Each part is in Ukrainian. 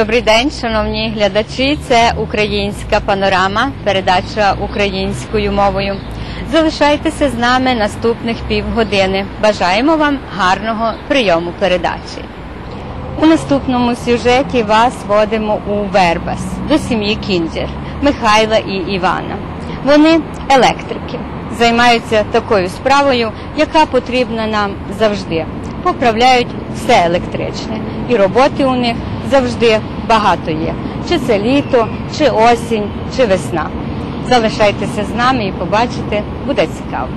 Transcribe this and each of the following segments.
Добрий день, шановні глядачі. Це українська панорама, передача українською мовою. Залишайтеся з нами наступних півгодини. Бажаємо вам гарного прийому передачі. У наступному сюжеті вас водимо у Вербас до сім'ї Кінзер Михайла і Івана. Вони електрики, займаються такою справою, яка потрібна нам завжди. Поправляють все електричне, і роботи у них завжди багато є. Чи це літо, чи осінь, чи весна. Залишайтеся з нами і побачите, буде цікаво.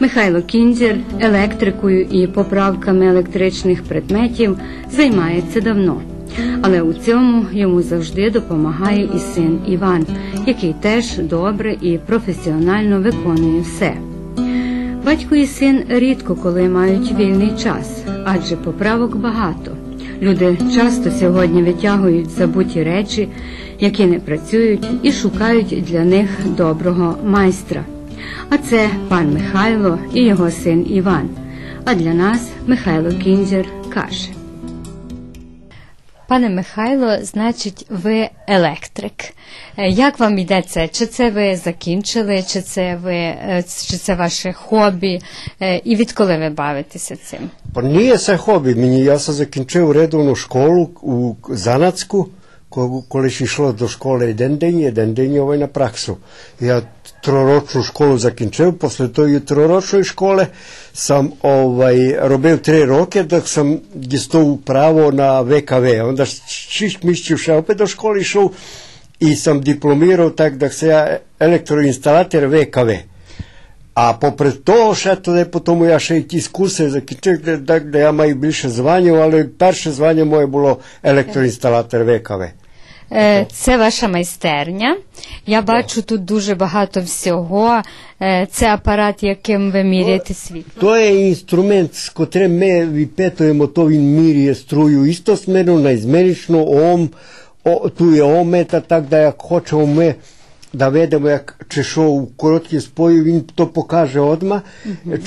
Михайло Кінзір електрикою і поправками електричних предметів займається давно. Але у цьому йому завжди допомагає і син Іван, який теж добре і професіонально виконує все. Батько і син рідко коли мають вільний час, адже поправок багато. Люди часто сьогодні витягують забуті речі, які не працюють, і шукають для них доброго майстра. А це пан Михайло і його син Іван. А для нас Михайло Кінзер каже. Пане Михайло, значить, ви електрик. Е, Як вам йдеться? Чи це ви закінчили, чи це ви е, чи це ваше хобі? Е, І відколи ви бавитеся цим? Pa nije se hobi, meni ja sam zakinčio redovnu školu u Zanacku, ko, koli si šlo do škole jeden den, jeden troročnu školu za Kinčevu, posle toj troročnoj škole sam ovaj, robeo tri roke dok sam gestou pravo na VKV. Onda šiš mišću še opet do škole išao i sam diplomirao tak da se ja elektroinstalater VKV. A popred to, da je potom ja še i iskuse za Kinčevu, da, da ja maju bliše zvanje, ali perše zvanje moje bilo elektroinstalater VKV. Е, Це ваша майстерня. Я бачу тут дуже багато всього. Е, Це апарат, яким ви міряєте світло. То je instrument s котрим ми випитуємо, то він міряє струю істосмерно, наізмерично, ом, о, ту є омета, так да як хочемо ми да ведемо, як, чи що у короткій спої, він то покаже одма,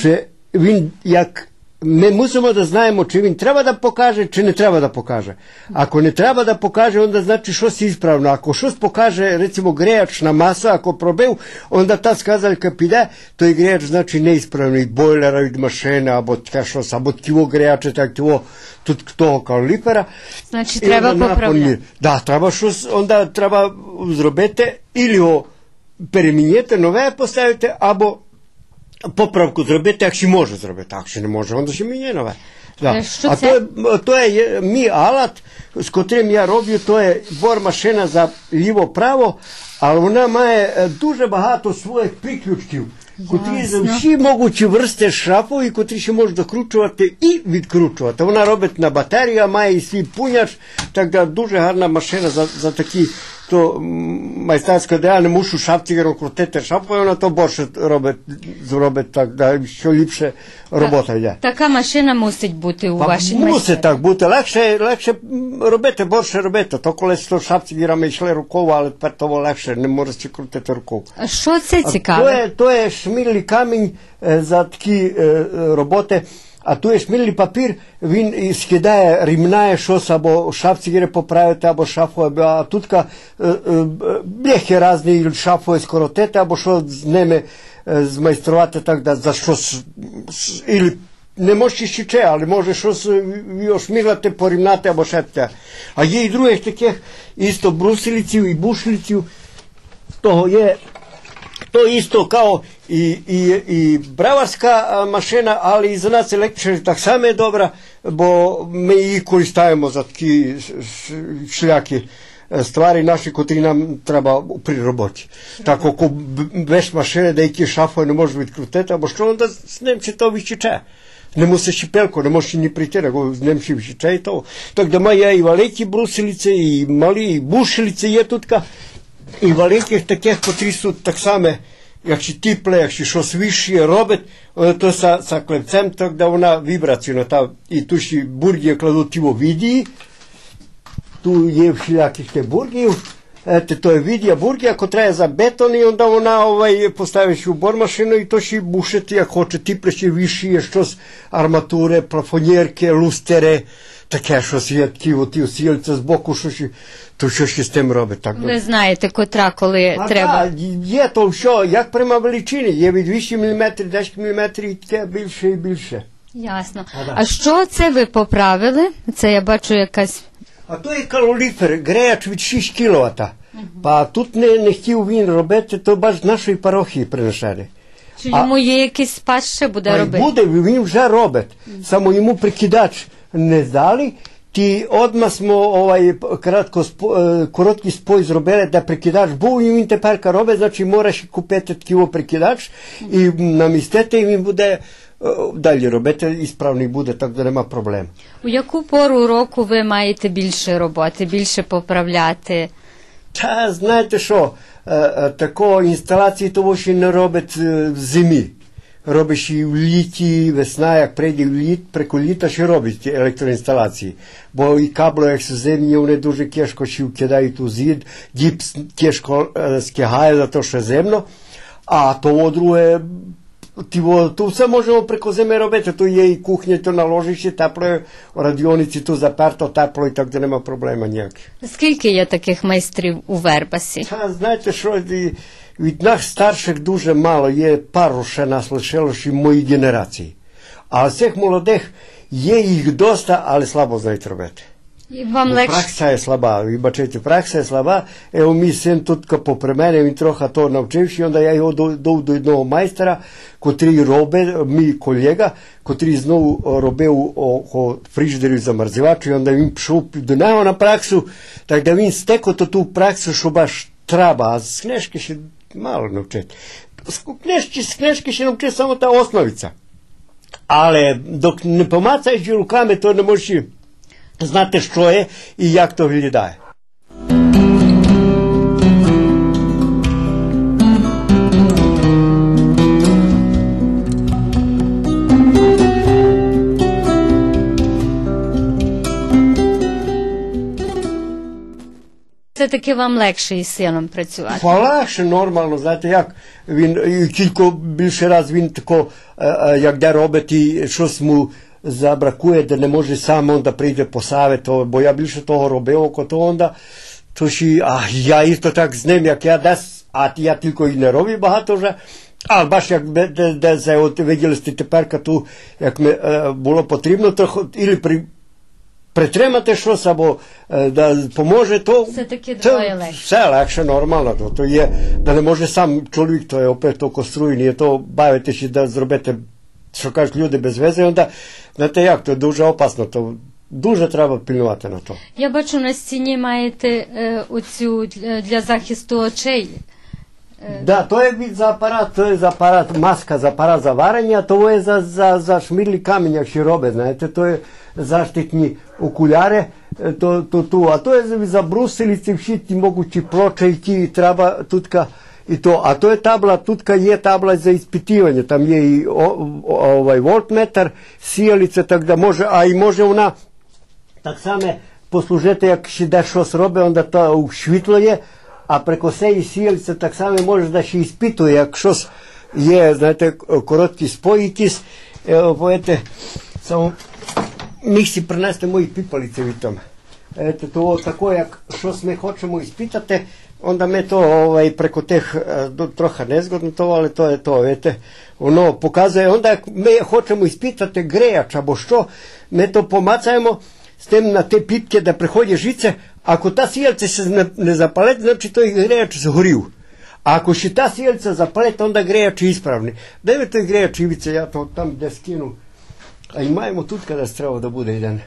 чи він як ме мусимо да знаемо че вин треба да покаже, че не треба да покаже. Ако не треба да покаже, онда значи што си исправно. Ако што покаже, рецимо грејач на маса, ако пробел, онда таа сказал капиде, тој грејач значи не исправно. и бойлера, и машина, або така што са, або тиво грејаче, така тиво тут кто као липера. Значи треба поправља. Да, треба што онда треба зробете или о переминете, нове поставите, або поправку зробити, якщо може зробити. А якщо не може, воно ще мені нове. Да. Е, що а це? то, то є мій алат, з котрим я роблю, то є бор-машина за ліво-право, але вона має е, дуже багато своїх приключків, котрі за Ясно. всі можуть версти шафу, і котрі ще можуть докручувати і відкручувати. Вона робить на батарію, а має і свій пуняч, так да, дуже гарна машина за, за такі де я не мушу шапці крутити шапку, вона то більше робить, зробить так, да, що ліпше робота йде. Така машина мусить бути у вашій мусить майстерні. так бути. Легше, легше робити, більше робити. То колись то шапцігерами йшли рукою, але тепер того легше, не можеш ще крутити рукою. А Що це А То є, то є шмілий камінь за такі роботи. А то є шмільний папір, він скидає, рівняє щось, або гіре поправити, або шафу, а тут е, е, бляхи різні, шафу скоротити, або що з ними змайструвати так, да, за щось, ілі не може ще але може щось е, ошмігати, порівняти або ще таке. А є і других таких, істо бруселиців і бушлиців, того є to isto kao i, i, i bravarska a, mašina, ali i za nas električna tak samo je dobra, bo mi i koristajemo za taki š- š- šljaki e, stvari naši koji nam treba pri roboti. Tako ako b- veš mašine da iki šafo ne može biti kruteta, bo što onda s njim će to višiče. Не мусиш і пелку, не можеш ні прийти, nego з ним ще вчича і то. Так да має і великі брусилиці, і малі, і бушилиці є тут. І великих таких, котрі са так само, jak si tiple, jak si šos više robet, e, to sa, sa klepcem, tako da ona vibracijno ta, i tu si burgije kladotivo vidi, tu je hiljakih e, te burgiju, Ete, to je vidija burgija, ako traje za beton i onda ona ovaj, postaviš u bormašinu i to će bušeti, ako hoće ti preći što armature, plafonjerke, lustere, таке щось такі от ті сільця з боку, що ще, то що ще з тим робить. Так, Ви знаєте, котра, коли а треба. та, є то все, як прямо величини, є від 8 мм, 10 мм і таке більше і більше. Ясно. А, да. А що це ви поправили? Це я бачу якась. А то є калорифер, греяч від 6 кВт. Па тут не, не хотів він робити, то бач нашої парохії приношали. Чи А- йому є якийсь спас ще буде А робити? буде, він вже робить. Само йому прикидач не здали. Ті одма smo ovaj kratko spo, е, короткий спой зробили, да прикидач був, і він тепер робить, значить можеш купити такий прикидач і намістити, і він буде далі робити, і справний буде, так що нема проблем. У яку пору року ви маєте більше роботи, більше поправляти? Та знаєте що, е, такої того ще не робить в зимі. Робиш і в літі, весна, як прийде в літ, прику літа ще робить ті електроінсталяції. Бо і кабло, зимні, вони дуже тяжко ще вкидають у зід, гіпс тяжко е, скигає за те, що земно. А того друге, Тіво, то все можемо прико зими робити. То є і кухня, то на ложищі тепло, у радіониці то заперто, тепло, і так де нема проблема ніяких. Скільки є таких майстрів у Вербасі? Та знаєте, що від нас старших дуже мало, є пару ще нас лишилось і мої генерації. А з цих молодих є їх доста, але слабо знають робити. І вам Бо легше. Пракса є слаба, ви бачите, пракса є слаба. Ево мій син тут попри мене, він трохи то навчився, і onda я його дов до одного майстера, котрий робить, мій колега, котрий знову робив о, о фриждері замерзівачу, і onda він пішов до нього на праксу, так да він стеко то ту праксу, що баш треба, а з книжки ще мало научет. момче. скнешки кнешкише научи само та основица. Але док не помацаеш руками, тоа не можеш Знате што е и як тоа види да. Таки вам легше із сином працювати. Полегше, нормально, знаєте, як він і кілько більше раз він тако, е, е, як де робить і щось му забракує, де не може сам, онда прийде посавити, бо я більше того робив, око то онда, то ще, а я істо так з ним, як я десь, а я тільки і не робив багато вже, а бач, як де, де, де от виділи тепер, як ми, е, було потрібно, то ілі при, притримати щось або е, да поможе, то Все-таки то двоє легше. Все легше, нормально. То, то є, да не може сам чоловік, то є опять то конструйний, то бавитися, да зробити, що кажуть люди без вези, да, знаєте як, то дуже опасно, то дуже треба пильнувати на то. Я бачу на стіні маєте е, оцю для, для захисту очей. E, da, to je za aparat, to je za aparat maska, za aparat za varanje, a to je za, za, za šmirli kamenjak širobe, znate, to je zaštitni okuljare, e, to, to tu, a to je za brusilice, šiti mogući ploče i ti treba tutka i to, a to je tabla, tutka je tabla za ispitivanje, tam je i ovaj voltmetar, sijalice, tak da može, a i može ona, tak same poslužete, jak si da šo srobe, onda to ušvitlo je, а при косеї сіяльця так само може да ще іспитує, як щось є, знаєте, короткі спої якісь, е, поєте, само міг си принести мої піпалиці від там. Ето, то тако, як щось ми хочемо іспитати, onda ми то ovaj, преко тих е, до- трохи незгодно то, але то є то, видите, воно показує, onda як ми хочемо іспитати греяч або що, ми то помацаємо з тим на ті піпки, де приходить життя, ако та сіяльця не, не запалить, значить той греяч згорів. А ако ще та сіяльця запалить, onda греяч ісправний. Де ви той греяч івіце, я то там де скину. А й маємо тут, коли треба да буде один.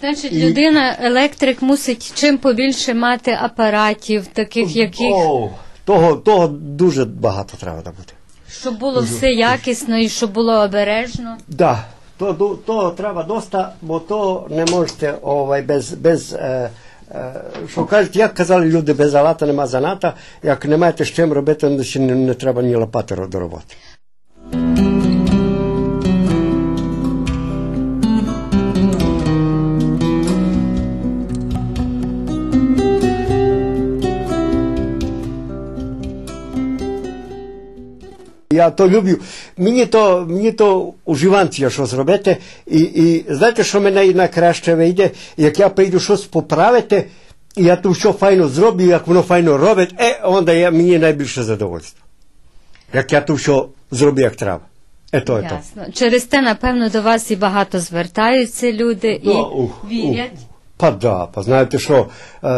Значить, І- людина, електрик, мусить чим побільше мати апаратів, таких яких, О, того, того дуже багато треба да буде. щоб було все якісно і щоб було обережно. Да, To, to treba dosta, bo to ne možete ovaj, bez, bez e, e što kažete, jak kazali ljudi bez alata nema zanata, jak nemajte s čem robiti, onda će ne, ne treba ni lopata do robote. Я то люблю. Мені то, мені то уживанція щось робити. І, і знаєте, що мене найкраще вийде, як я прийду щось поправити, і я тут що файно зроблю, як воно файно робить, е, он дає мені найбільше задовольство. Як я тут що зроблю, як треба. Е, то, е. Ясно. Через те, напевно, до вас і багато звертаються люди і Ну, ух, вірять. ух. Pa da, pa znate što, e, e,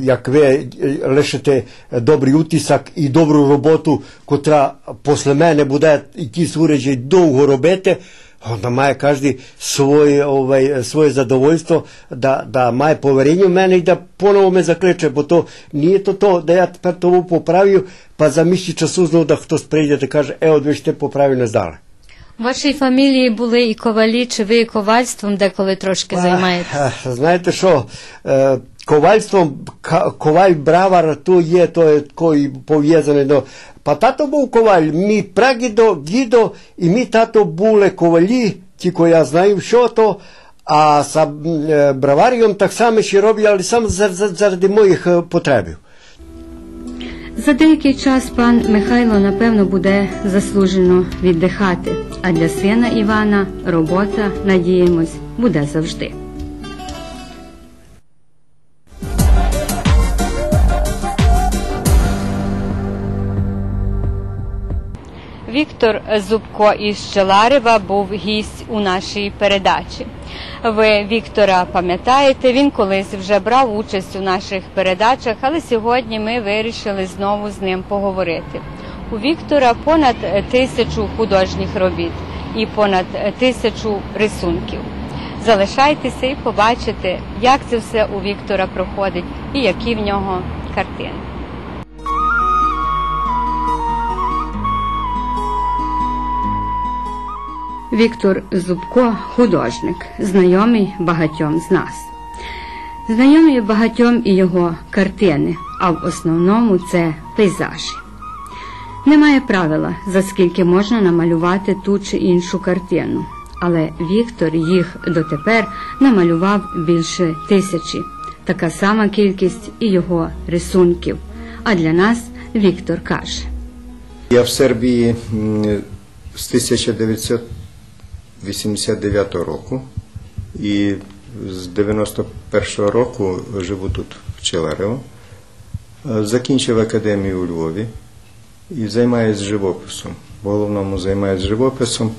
jak ve e, lešete dobri utisak i dobru robotu, kotra posle mene bude i ti uređaj dolgo robete, onda maje každi svoj, ovaj, svoje zadovoljstvo da, da maje poverenje u mene i da ponovo me zakleče, bo to nije to to da ja to popravio, pa zamisli čas uznao da to sprejde da kaže, evo dve te popravio ne zdale. У вашій фамілії були і ковалі, чи ви ковальством деколи трошки займаєтесь? Ах, Знаєте що, е, ковальством, коваль бравар, то є, то є такий пов'язаний до... Па тато був коваль, мій прагідо, дідо і мій тато були ковалі, тільки я знаю, що то, а з е, браварієм так само ще роблю, але сам за- за- заради моїх е, потребів. За деякий час пан Михайло, напевно, буде заслужено віддихати, а для сина Івана робота, надіємось, буде завжди. Віктор Зубко із Щеларева був гість у нашій передачі. Ви Віктора пам'ятаєте, він колись вже брав участь у наших передачах, але сьогодні ми вирішили знову з ним поговорити. У Віктора понад тисячу художніх робіт і понад тисячу рисунків. Залишайтеся і побачите, як це все у Віктора проходить і які в нього картини. Віктор Зубко художник, знайомий багатьом з нас. Знайомі багатьом і його картини, а в основному це пейзажі. Немає правила, за скільки можна намалювати ту чи іншу картину, але Віктор їх дотепер намалював більше тисячі. Така сама кількість і його рисунків. А для нас Віктор каже. Я в Сербії з 1989 року і з 91 року живу тут в Челарево. Закінчив академію у Львові і займаюся живописом. В головному займаюся живописом.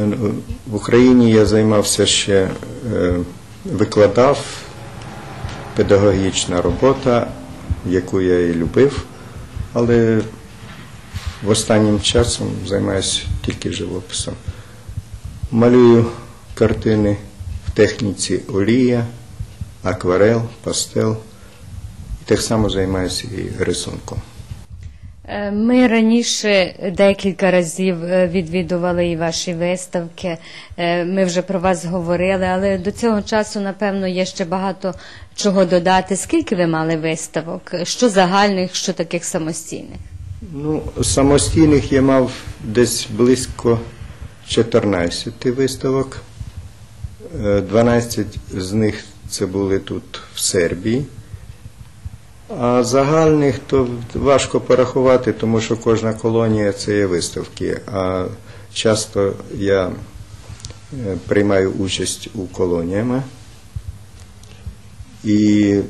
Е, В Україні я займався ще, е, викладав педагогічна робота, яку я і любив, але в останнім часом займаюся тільки живописом. Малюю картини в техніці олія, акварел, пастел. Так само займаюся і рисунком. Е, Ми раніше декілька разів е, відвідували і ваші виставки. Е, Ми вже про вас говорили, але до цього часу, напевно, є ще багато чого додати. Скільки ви мали виставок? Що загальних, що таких самостійних? Ну, самостійних я мав десь близько 14 виставок. Е, 12 з них це були тут в Сербії. А загальних то важко порахувати, тому що кожна колонія це є виставки. А часто я е, приймаю участь у колоніями. І е,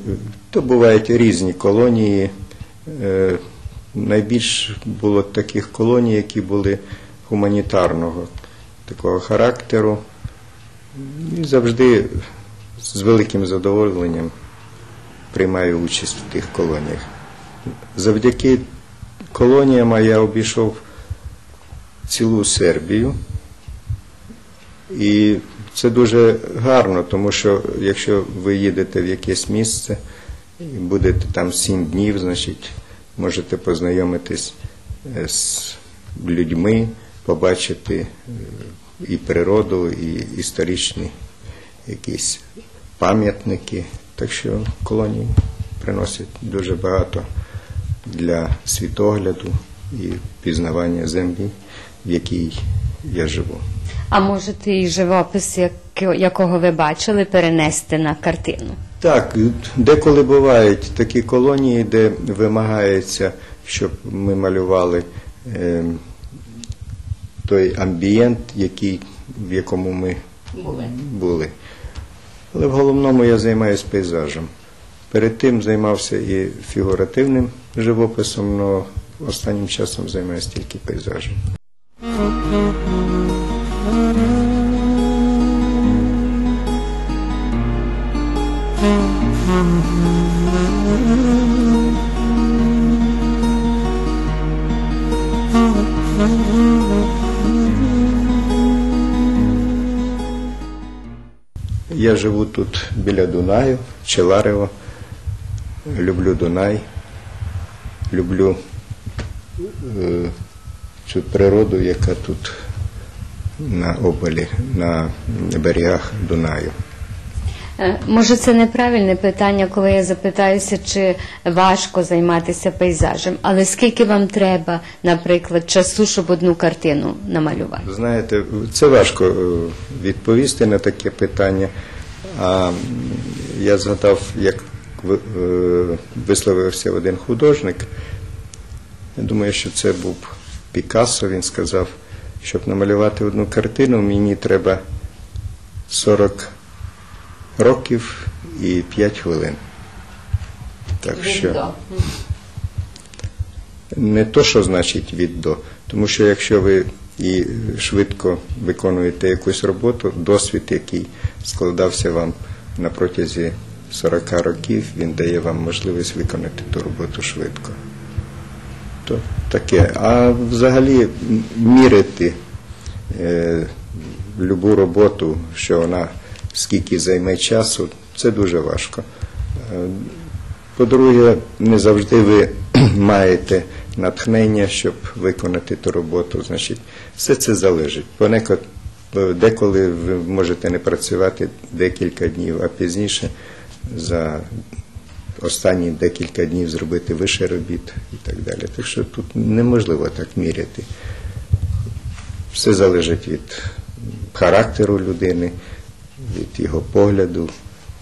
то бувають різні колонії. Е, Найбільш було таких колоній, які були гуманітарного такого характеру. І завжди з великим задоволенням приймаю участь в тих колоніях. Завдяки колоніям я обійшов цілу Сербію. І це дуже гарно, тому що якщо ви їдете в якесь місце і будете там сім днів, значить можете познайомитись е, з людьми, побачити е, і природу, і історичні якісь пам'ятники. Так що колонії приносять дуже багато для світогляду і пізнавання землі, в якій я живу. А можете і живопис, якого ви бачили, перенести на картину? Так, деколи бувають такі колонії, де вимагається, щоб ми малювали е, той амбієнт, який, в якому ми Були. були. Але в головному я займаюся пейзажем. Перед тим займався і фігуративним живописом, але останнім часом займаюся тільки пейзажем. Я живу тут біля Дунаю, Челарево. Люблю Дунай. Люблю е, цю природу, яка тут на обалі, на берегах Дунаю. Е, Може, це неправильне питання, коли я запитаюся, чи важко займатися пейзажем, але скільки вам треба, наприклад, часу, щоб одну картину намалювати? Знаєте, це важко е, відповісти на таке питання. А я згадав, як е, висловився один художник. Я думаю, що це був Пікассо. Він сказав, щоб намалювати одну картину, мені треба 40 років і 5 хвилин. Так що не то, що значить від до. Тому що якщо ви і швидко виконуєте якусь роботу, досвід, який складався вам на протязі 40 років, він дає вам можливість виконати ту роботу швидко. То таке. А взагалі мірити е, любу роботу, що вона скільки займе часу, це дуже важко. Е, по-друге, не завжди ви маєте натхнення, щоб виконати ту роботу. Значить, все це залежить. Понекот, е, деколи ви можете не працювати декілька днів, а пізніше за останні декілька днів зробити вище робіт і так далі. Так що тут неможливо так міряти. Все залежить від характеру людини, від його погляду,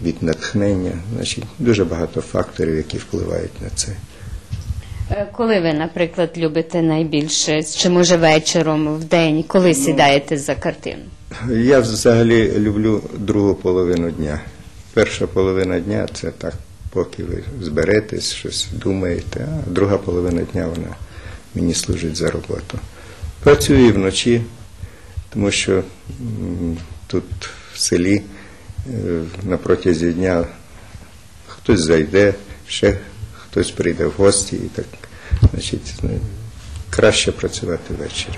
від натхнення. Значить, дуже багато факторів, які впливають на це. Е, Коли ви, наприклад, любите найбільше, чи може вечором, в день, коли сідаєте за картину? Я взагалі люблю другу половину дня. Перша половина дня це так, поки ви зберетесь, щось думаєте, а друга половина дня вона мені служить за роботу. Працюю і вночі, тому що м, тут в селі е, на протязі дня хтось зайде, ще хтось прийде в гості і так. Значить, ну, краще працювати ввечері.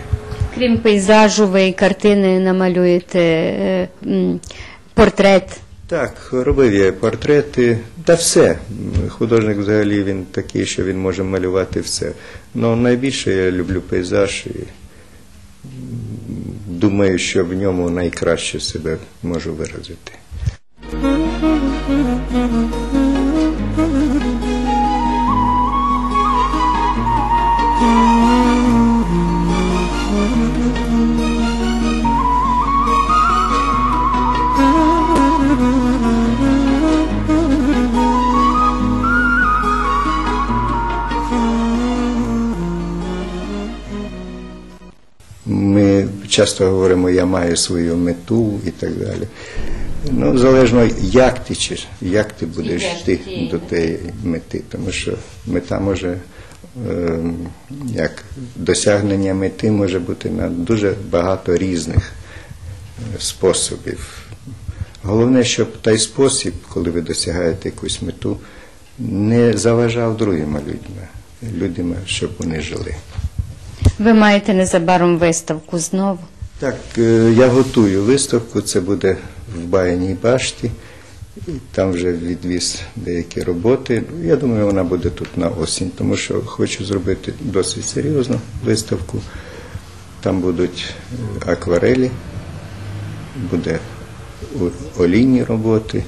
Крім пейзажу, ви картини намалюєте е, портрет. Так, робив я портрети, та все. Художник взагалі він такий, що він може малювати все. Але найбільше я люблю пейзаж і думаю, що в ньому найкраще себе можу виразити. Часто говоримо, я маю свою мету і так далі. Ну, залежно, як ти, чи- як ти будеш йти до тієї мети, тому що мета може, ем, як досягнення мети може бути на дуже багато різних е, способів. Головне, щоб той спосіб, коли ви досягаєте якусь мету, не заважав другим людям, людям, щоб вони жили. Ви маєте незабаром виставку знову. Так, е, я готую виставку, це буде в Баяній башті. Там вже відвіз деякі роботи. Я думаю, вона буде тут на осінь, тому що хочу зробити досить серйозну виставку. Там будуть е, акварелі, буде олійні роботи.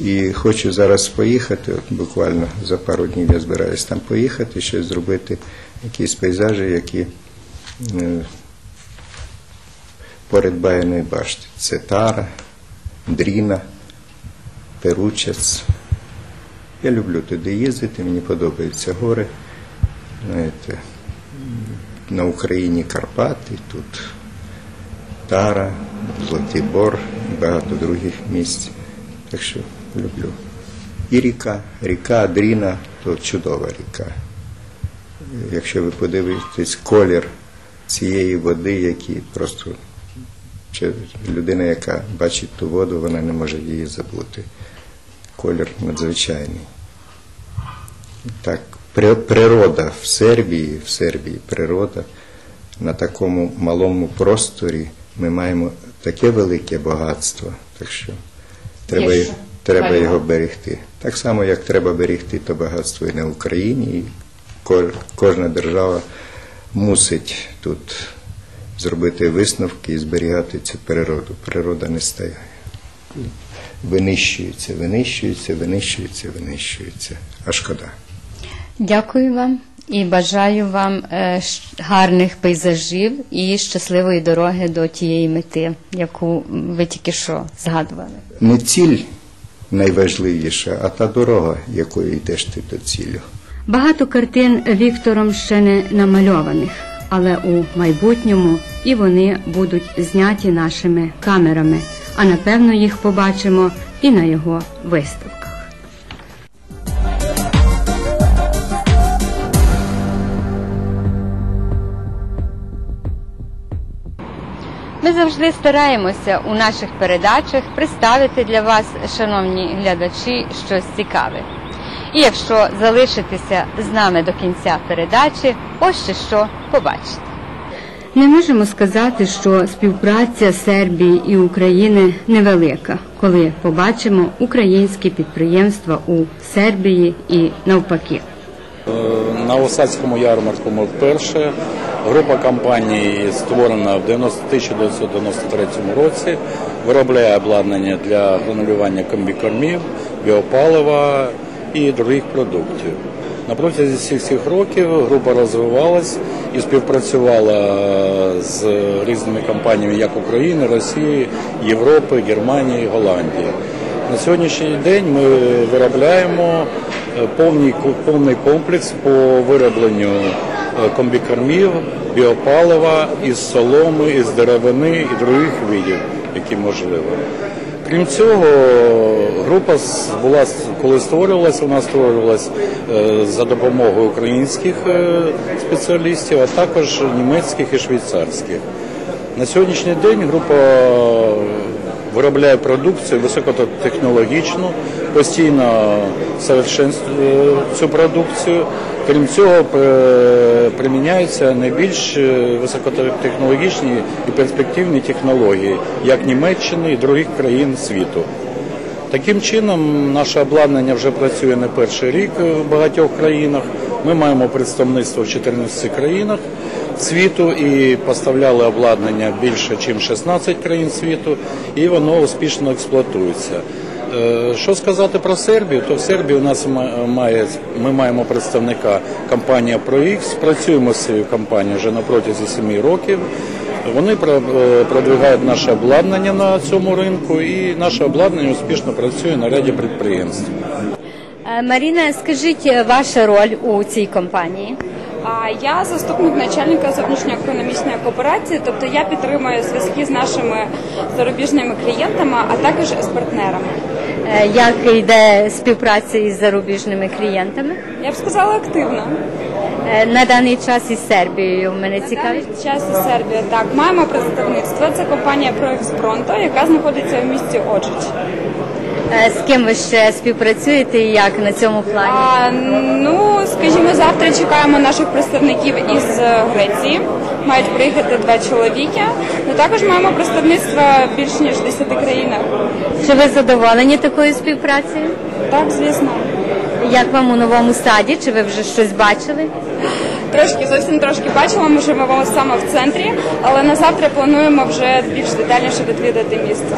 І хочу зараз поїхати, от буквально за пару днів я збираюсь там поїхати, щось зробити, якісь пейзажі, які поряд Баяної башти. Це Тара, Дріна, Перучець. Я люблю туди їздити, мені подобаються гори. Знаєте, на Україні Карпати, тут Тара, Золотий Бор і багато других місць. Так що люблю. І ріка, ріка Адріна то чудова ріка. Якщо ви подивитесь колір цієї води, який просто людина, яка бачить ту воду, вона не може її забути. Колір надзвичайний. Так, природа в Сербії, в Сербії природа на такому малому просторі ми маємо таке велике багатство, так що треба, треба його берегти. Так само, як треба берегти то багатство і на Україні, і кожна держава мусить тут зробити висновки і зберігати цю природу. Природа не стає. Винищується, винищується, винищується, винищується. А шкода. Дякую вам і бажаю вам е, гарних пейзажів і щасливої дороги до тієї мети, яку ви тільки що згадували. Не ціль найважливіша, а та дорога, якою йдеш ти до цілю. Багато картин Віктором ще не намальованих, але у майбутньому і вони будуть зняті нашими камерами, а напевно їх побачимо і на його виставках. Ми завжди стараємося у наших передачах представити для вас, шановні глядачі, щось цікаве. І якщо залишитися з нами до кінця передачі, ось ще що побачите. Не можемо сказати, що співпраця Сербії і України невелика, коли побачимо українські підприємства у Сербії і навпаки. На Осадському ярмарку ми вперше. Група компаній створена в 90 1993 році, виробляє обладнання для гранулювання комбікормів, біопалива і других продуктів. На протязі всіх цих років група розвивалась і співпрацювала з різними компаніями як України, Росії, Європи, Германії, Голландії. На сьогоднішній день ми виробляємо е, повний, повний комплекс по виробленню е, комбікормів, біопалива із соломи, із деревини і других видів, які можливо. Крім цього, група була коли створювалася, вона створювалася е, за допомогою українських е, спеціалістів, а також німецьких і швейцарських. На сьогоднішній день група виробляє продукцію високотехнологічну, постійно совершенствує цю продукцію. Крім цього, приміняються найбільш е, високотехнологічні і перспективні технології, як Німеччини і других країн світу. Таким чином, наше обладнання вже працює не перший рік в багатьох країнах. Ми маємо представництво в 14 країнах світу і поставляли обладнання більше, ніж 16 країн світу, і воно успішно експлуатується. Е, Що сказати про Сербію, то в Сербії у нас має, ми маємо представника компанія ProX, працюємо з цією компанією вже на протязі 7 років. Вони про- е, продвигають наше обладнання на цьому ринку, і наше обладнання успішно працює на ряді підприємств. Е, Маріна, скажіть е, ваша роль у цій компанії? А я заступник начальника зовнішньоекономічної кооперації, тобто я підтримую зв'язки з нашими зарубіжними клієнтами, а також з партнерами. Як йде співпраця із зарубіжними клієнтами? Я б сказала активно. Е, На даний час із Сербією мене На даний час і Сербія. Так, маємо представництво. Це компанія ProExpronto, яка знаходиться в місті Оджич. Е, З ким ви ще співпрацюєте і як на цьому плані? А, ну, скажімо, завтра чекаємо наших представників із е, Греції. Мають приїхати два чоловіки. Ну також маємо представництво більш ніж 10 країнах. Чи ви задоволені такою співпрацею? Так, звісно. Як вам у новому саді? Чи ви вже щось бачили? Трошки зовсім трошки бачила, ми живемо саме в центрі, але на завтра плануємо вже більш детальніше відвідати місце.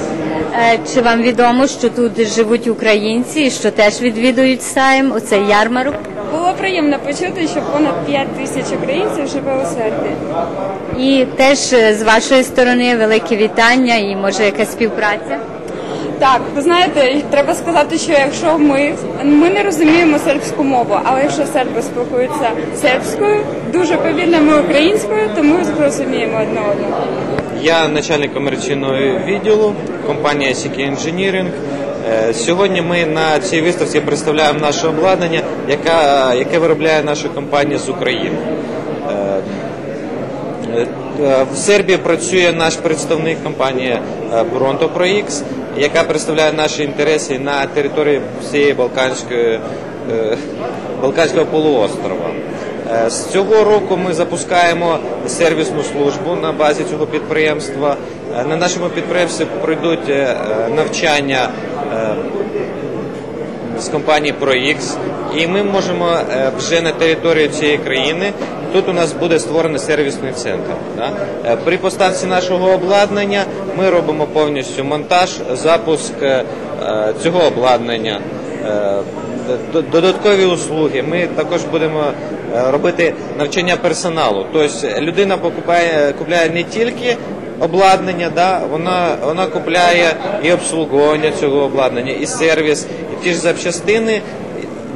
Е, Чи вам відомо, що тут живуть українці і що теж відвідують сайм, оцей ярмарок? Було приємно почути, що понад 5 тисяч українців живе у Сербії. І теж е, з вашої сторони велике вітання і може якась співпраця? Так, ви знаєте, треба сказати, що якщо ми, ми не розуміємо сербську мову, але якщо серби спілкуються сербською, дуже повільно ми українською, то ми зрозуміємо одне одного. Я начальник комерційного відділу компанії SK Engineering. Е, Сьогодні ми на цій виставці представляємо наше обладнання, яка, яке виробляє наша компанія з України. Е, е, В Сербії працює наш представник компанія е, Bronto Pro яка представляє наші інтереси на території всієї Балканської, е, Балканського полуострова. Е, З цього року ми запускаємо сервісну службу на базі цього підприємства. Е, На нашому підприємстві пройдуть навчання з компанії ProX, і ми можемо е, вже на території цієї країни. Тут у нас буде створений сервісний центр. Е, При поставці нашого обладнання ми робимо повністю монтаж, запуск е, цього обладнання, додаткові услуги. Ми також будемо робити навчання персоналу. Тобто людина покупає, купляє не тільки обладнання, да, вона, вона купляє і обслуговування цього обладнання, і сервіс, і ті ж запчастини.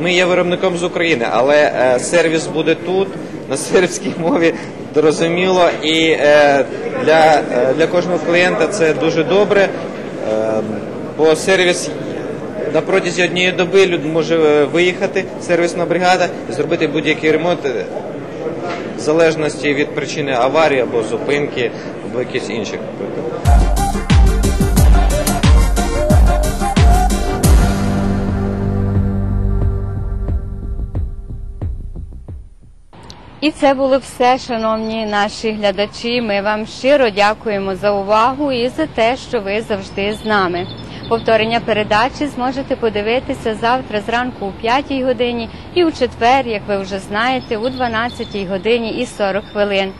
Ми є виробником з України, але е, сервіс буде тут, на сербській мові, зрозуміло, і е, для, е, для кожного клієнта це дуже добре, е, бо сервіс на протязі однієї доби люд може виїхати, сервісна бригада, і зробити будь-який ремонт в залежності від причини аварії або зупинки, або якихось інших. І це було все, шановні наші глядачі. Ми вам щиро дякуємо за увагу і за те, що ви завжди з нами. Повторення передачі зможете подивитися завтра зранку у 5 годині і у четвер, як ви вже знаєте, у 12 годині і 40 хвилин.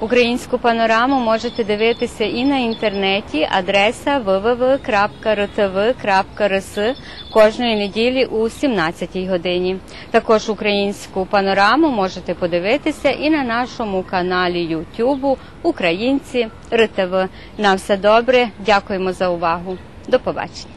Українську панораму можете дивитися і на інтернеті. Адреса www.rtv.rs кожної неділі у 17-й годині. Також українську панораму можете подивитися і на нашому каналі Ютубу Українці РТВ. На все добре. Дякуємо за увагу. До побачення.